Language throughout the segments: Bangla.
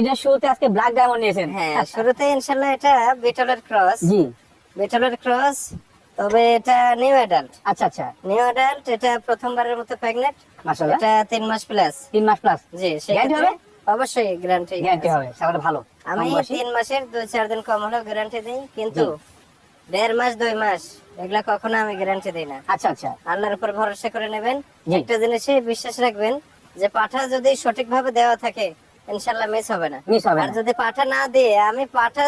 এটা শুরুতে আজকে ব্ল্যাক ডায়মন্ড নিয়েছেন। হ্যাঁ শুরুতে এটা বিটলের ক্রস জি। বিটলের ক্রস তবে এটা নিউ অ্যাডাল্ট আচ্ছা আচ্ছা। নিউ অ্যাডাল্ট এটা প্রথমবারের মতো মাশাআল্লাহ। এটা তিন মাস প্লাস তিন মাস প্লাস জি সেক্ষেত্রে হবে? অবশ্যই গ্যারান্টি গ্যারান্টি হবে ভালো। আমি কম বয়সী। তিন মাসের দুই চার দিন কম হলেও গ্যারান্টি দিই কিন্তু দেড় মাস দুই মাস এগুলা কখনো আমি গ্যারান্টি দিই না। আচ্ছা আচ্ছা। আল্লাহর উপর ভরসা করে নেবেন। একটা জিনিসে বিশ্বাস রাখবেন যে পাঠা যদি সঠিকভাবে দেওয়া থাকে ইনশাল্লাহ মিস হবে না। Miss হবে আর যদি পাঠা না দিয়ে আমি পাঠা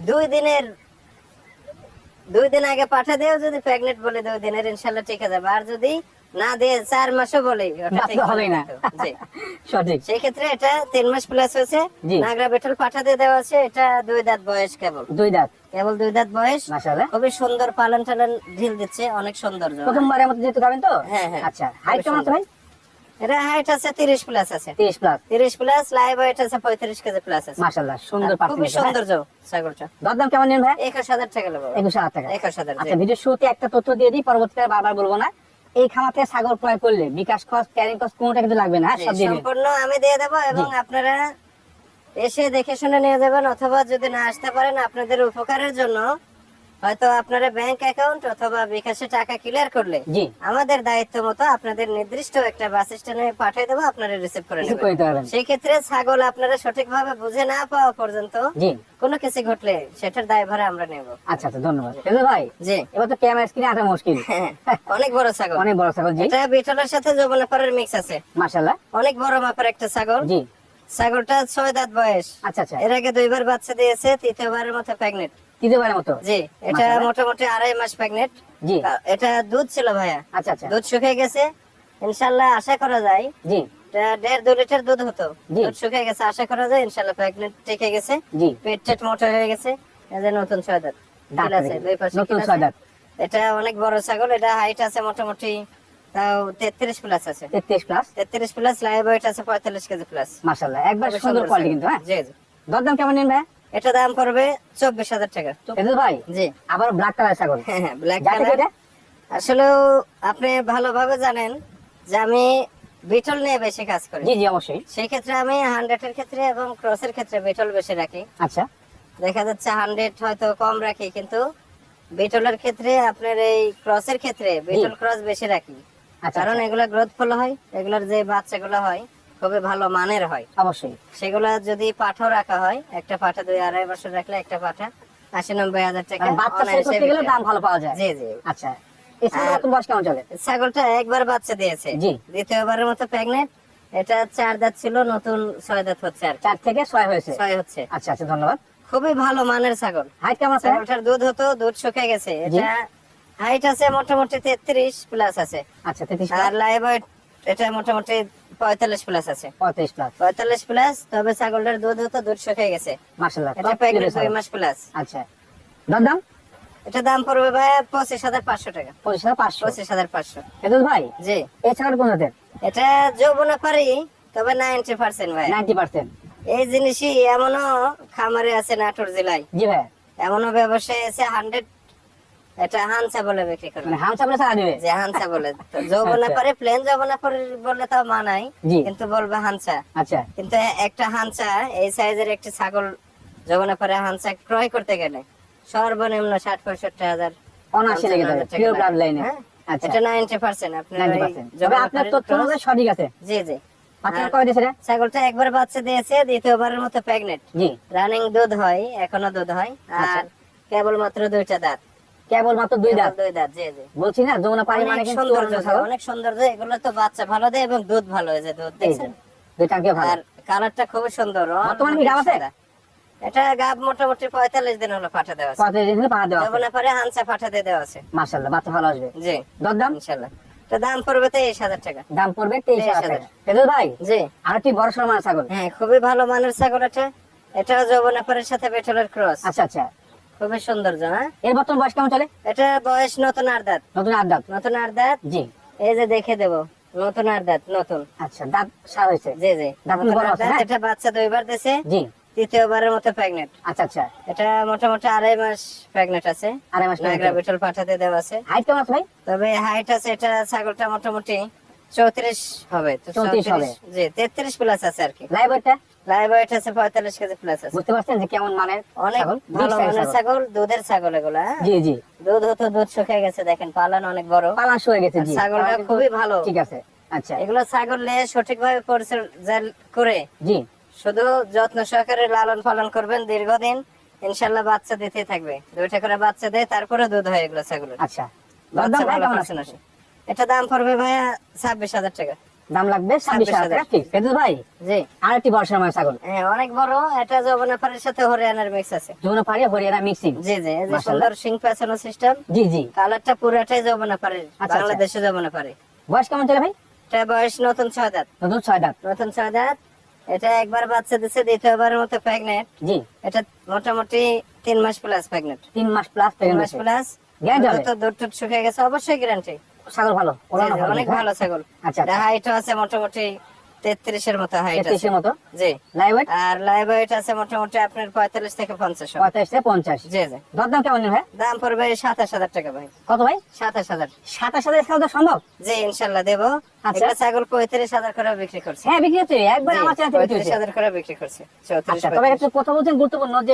দুই দিনের দুই দিন আগে পাঠা দিয়েও যদি প্রেগনেন্ট বলে দুই দিনের ইনশাল্লাহ ঠিক যাবে। আর যদি না দিয়ে চার মাসও বলে হবেই না। সঠিক। সেই ক্ষেত্রে এটা তিন মাস প্লাস হয়েছে। নাগরা বেটল পাঠা দিয়ে দেওয়া আছে এটা দুই দাঁত বয়স কেবল। দুই দাঁত। কেবল দুই দাঁত বয়স। মাশাআল্লাহ। খুবই সুন্দর পালন টালন ঢিল দিচ্ছে অনেক সুন্দর প্রথমবারের মতো যেহেতু খাবেন তো? হ্যাঁ, হ্যাঁ। আচ্ছা হাইট কেমন আছে ভাই? এটা হাইট আছে তিরিশ প্লাস আছে। তিরিশ প্লাস তিরিশ প্লাস লাইভ ওয়েট আছে পঁয়ত্রিশ কেজি প্লাস আছে। মাশাআল্লাহ সুন্দর আর পার্সেন্ট খুবই সৌন্দর্য ছাগলটা। দরদাম কেমন নেন ভাই? একুশ হাজার টাকা নেব। একুশ টাকা। একুশ হাজার আচ্ছা ভিডিও শুরুতে একটা তথ্য দিয়ে দিই পরবর্তীতে বারবার বলব না। এই খামাতে ছাগল ক্রয় করলে বিকাশ খরচ ক্যারিং খরচ কোনোটা কিন্তু লাগবে না হ্যাঁ? সব দিয়ে সম্পূর্ণ আমি দিয়ে দেবো এবং আপনারা এসে দেখে শুনে নিয়ে যাবেন অথবা যদি না আসতে পারেন আপনাদের উপকারের জন্য হয়তো আপনারা ব্যাংক অ্যাকাউন্ট অথবা বিকাশে টাকা ক্লিয়ার করলে জি। আমাদের দায়িত্ব মতো আপনাদের নির্দিষ্ট একটা বাস স্ট্যান্ডে পাঠিয়ে দেবো আপনারা রিসিভ করে নেবেন। সেই ক্ষেত্রে ছাগল আপনারা সঠিকভাবে বুঝে না পাওয়া পর্যন্ত জি। কোনো কিছু ঘটলে সেটার দায়ভারে আমরা নেব। আচ্ছা আচ্ছা ধন্যবাদ। ভাই জি। এবার তো ক্যামেরা স্ক্রিনে আসা মুশকিল। হ্যাঁ, অনেক বড় ছাগল। অনেক বড় ছাগল জি। এটা বিটলের সাথে যৌবনাপাড়ের মিক্স আছে। মাশাআল্লাহ। অনেক বড় মাপের একটা ছাগল। জি। ছাগলটা ছয় দাঁত বয়স। আচ্ছা আচ্ছা। এর আগে দুইবার বাচ্চা দিয়েছে তৃতীয়বারের মতো প্রেগনেন্ট তৃতীয়বারের মতো? জি এটা মোটামুটি আড়াই মাস প্রেগনেন্ট জি। এটা দুধ ছিল ভাইয়া। আচ্ছা আচ্ছা। দুধ শুকিয়ে গেছে। আশা করা যায়। জি। দেড় দু লিটার দুধ হতো। দুধ শুকিয়ে গেছে আশা করা যায় ইনশাল্লাহ প্রেগনেন্ট টিকে গেছে। জি। পেট টেট মোটা হয়ে গেছে। নতুন ছয় দাঁত আছে, দুই পাশে নতুন ছয় দাঁত। এটা অনেক বড় ছাগল এটা হাইট আছে মোটামুটি তাও তেত্রিশ প্লাস আছে। তেত্রিশ প্লাস তেত্রিশ প্লাস লাইভ ওয়েট আছে পঁয়তাল্লিশ কেজি প্লাস মাশাআল্লাহ একবার সুন্দর কোয়ালিটি কিন্তু হ্যাঁ? জি জি। দরদাম কেমন নেন ভাই এটা দাম পড়বে চব্বিশ হাজার টাকা। ভাই জি। আবার ব্ল্যাক কালার ছাগল। হ্যাঁ ব্ল্যাক কালার এটা আসলেও আপনি ভালোভাবে জানেন যে আমি বিটল নিয়ে বেশি কাজ করি। জি জি অবশ্যই। সেই ক্ষেত্রে আমি হান্ড্রেডের ক্ষেত্রে এবং ক্রসের ক্ষেত্রে বিটল বেশি রাখি। আচ্ছা। দেখা যাচ্ছে হান্ড্রেড হয়তো কম রাখি কিন্তু বিটলের ক্ষেত্রে আপনার এই ক্রসের ক্ষেত্রে বিটল ক্রস বেশি রাখি। আচ্ছা কারণ আচ্ছা, এগুলো গ্রোথ ফুল হয় এগুলোর যে বাচ্চাগুলো হয় খুবই ভালো মানের হয়? অবশ্যই। সেগুলো যদি পাঠাও রাখা হয় একটা পাঠা দুই আড়াই বছর রাখলে একটা পাঠা আশি নব্বই হাজার টাকা বাচ্চা করতে গেলে দাম ভালো পাওয়া যায়। জি জি। আচ্ছা ছাগলটা একবার বাচ্চা দিয়েছে। জি। দ্বিতীয়বারের মতো প্রেগনেন্ট এটা চার দাঁত ছিল নতুন ছয় দাঁত হচ্ছে আর চার থেকে ছয় হয়েছে? ছয় হচ্ছে। আচ্ছা আচ্ছা ধন্যবাদ। খুবই ভালো মানের ছাগল। হাইট কেমন ছাগলটার দুধ হতো দুধ শুকিয়ে গেছে। এটা হাইট আছে মোটামুটি তেত্রিশ প্লাস আছে। আচ্ছা তেত্রিশ আর লাইভ এটা মোটামুটি পঁয়তাল্লিশ প্লাস আছে। পঁয়ত্রিশ প্লাস পঁয়তাল্লিশ প্লাস তবে ছাগলটার দুধ হতো দুধ শুকিয়ে গেছে। এটা দুই মাস প্লাস আচ্ছা। দরদাম এটা দাম পড়বে ভাই পঁচিশ হাজার পাঁচশো টাকা। পঁচিশ হাজার পাঁচশো। পঁচিশ হাজার পাঁচশো। ফেজল ভাই? জি। এই ছাগল কোন জাতের? এটা যৌবনা পারি তবে নাইনটি পার্সেন্ট ভাই। নাইনটি পার্সেন্ট এই জিনিসই এমনও খামারে আছে নাটোর জেলায়। জি ভাই। এমনও ব্যবসায় আছে হান্ড্রেড এটা হানসা বলে বিক্রি করে মানে চাপলে ছাড়া দিবে? যে হানসা বলে। যৌবনা আচ্ছা। পারে প্লেন যৌবনা পারে বললে তাও মানাই কিন্তু বলবে হানসা আচ্ছা। কিন্তু একটা হানসা এই সাইজের একটি ছাগল যৌবনা পারে হানসা ক্রয় করতে গেলে সর্বনিম্ন ষাট পঁয়ষট্টি হাজার অনাশি লেগে যাবে পিওর ব্লাড লাইনে হ্যাঁ? আচ্ছা। এটা নাইনটি পার্সেন্ট আপনার আপনার তথ্য সঠিক আছে? জি জি। রে? ছাগলটা একবার বাচ্চা দিয়েছে দ্বিতীয়বারের মতো প্রেগনেন্ট রানিং দুধ হয় এখনও দুধ হয় আচ্ছা। আর কেবল মাত্র দুইটা দাঁত। কেবল মাত্র দুই দাঁত। দুই দাঁত জি জি। বলছি না যমুনা পানি মানে কিন্তু সৌন্দর্য অন্য ছাগল। অনেক এগুলো তো বাচ্চা ভালো দেয় এবং দুধ ভালো হয় যে দুধ দেখছেন? ভালো। আর কালারটা খুবই সুন্দর বর্তমানে কি গাব আছে? এটা গাব মোটামুটি পঁয়তাল্লিশ দিন হলো পাঠা দেওয়া আছে। পঁয়ত্রিশ দিন পাহা দেওয়া আছে। পরে হানসা পাঠা দিয়ে দেওয়া আছে। মার্শাল্লাহ বাচ্চা ভালো আসবে। জি। দরদাম ইনশাল্লাহ তো দাম পড়বে তেইশ হাজার টাকা। দাম পড়বে তেইশ হাজার 23,000 টাকা। ভাই জি। আর একটি বড় সরমানের ছাগল। হ্যাঁ খুবই ভালো মানের ছাগল এটা। এটা যৌবনাপাড়ের সাথে বেটলের ক্রস আচ্ছা আচ্ছা। খুবই সৌন্দর্য হ্যাঁ? এর বর্তমান বয়স কেমন চলে? এটা বয়স নতুন আর দাঁত। নতুন আট দাঁত? নতুন আর দাঁত। জি। এই যে দেখে দেবো নতুন আর দাঁত নতুন। আচ্ছা দাঁত সার হয়েছে? জি জি। আর হ্যাঁ? এটা বাচ্চা দুইবার দিছে জি। তৃতীয়বারের মতো প্রেগনেন্ট আচ্ছা আচ্ছা। এটা মোটামুটি আড়াই মাস প্রেগনেন্ট আছে। আড়াই মাস নাগরা বিটল পাঠাতে দেওয়া আছে। হাইট কেমন ভাই? তবে হাইট আছে এটা ছাগলটা মোটামুটি চৌত্রিশ হবে। 34 হবে। জি তেত্রিশ প্লাস আছে আর কি। লাইভ লাইভ ওয়েট আছে পঁয়তাল্লিশ কেজি প্লাস আছে। বুঝতে পারছেন যে কেমন মানের অনেক ভালো মানের ছাগল। ছাগল দুধের ছাগল এগুলো? জি জি। দুধ হতো দুধ শুকিয়ে গেছে দেখেন পালন অনেক বড়। পালাশ গেছে জি। ছাগলটা খুবই ভালো। ঠিক আছে আচ্ছা। এগুলো ছাগল নিয়ে সঠিকভাবে পরিচর্যা করে জি। শুধু যত্ন সহকারে লালন পালন করবেন দীর্ঘদিন ইনশাল্লাহ বাচ্চা দিতে থাকবে। দুইটা করে বাচ্চা দেয় তারপরে দুধ হয় এগুলো ছাগলের। আচ্ছা। এটা দাম পড়বে ভাইয়া ছাব্বিশ হাজার টাকা। দাম লাগবে ছাব্বিশ হাজার 26,000 টাকা ঠিক ফেরদৌস ভাই জি। আরেকটি বর্ষার মায়ের ছাগল। হ্যাঁ অনেক বড়। এটা সাথে হরিয়ানার মিক্স আছে। যমুনা পাড়ি হরিয়ানা মিক্সিং জি জি এই যে সুন্দর সিং সিস্টেম জি জি। কালারটা পুরাটাই যমুনাপাড়ির আচ্ছা। বাংলাদেশে বয়স কেমন চলে ভাই? এটা বয়স নতুন ছয় দাঁত। নতুন ছয় দাঁত। নতুন ছয় দাঁত। এটা একবার বাচ্চা দিচ্ছে দ্বিতীয়বারের মতো প্রেগনেন্ট জি। এটা মোটামুটি তিন মাস প্লাস প্রেগনেন্ট তিন মাস প্লাস তিন মাস প্লাস হবে? তো দুধ শুকিয়ে গেছে। অবশ্যই গ্যারান্টি ছাগল ভালো? অনেক হ্যাঁ? ভালো ছাগল। আচ্ছা এটা হাইট আছে মোটামুটি তেত্রিশের মতো হাইট আছে। মতো? জি। লাইভ আর লাইভ আছে মোটামুটি আপনার পঁয়তাল্লিশ থেকে পঞ্চাশ পঁয়তাল্লিশ থেকে পঞ্চাশ। জি জি। দরদাম কেমন ভাই? দাম পড়বে সাতাশ হাজার টাকা ভাই। কত ভাই? সাতাশ হাজার। সাতাশ হাজার ছাগল সম্ভব? জি ইনশাল্লাহ দেবো। আচ্ছা। ছাগল পঁয়ত্রিশ হাজার করে বিক্রি করছে। হ্যাঁ বিক্রি হচ্ছে। একবার আমার চ্যানেল পঁয়ত্রিশ হাজার করে বিক্রি করছে। আচ্ছা তবে একটু কথা বলছেন গুরুত্বপূর্ণ যে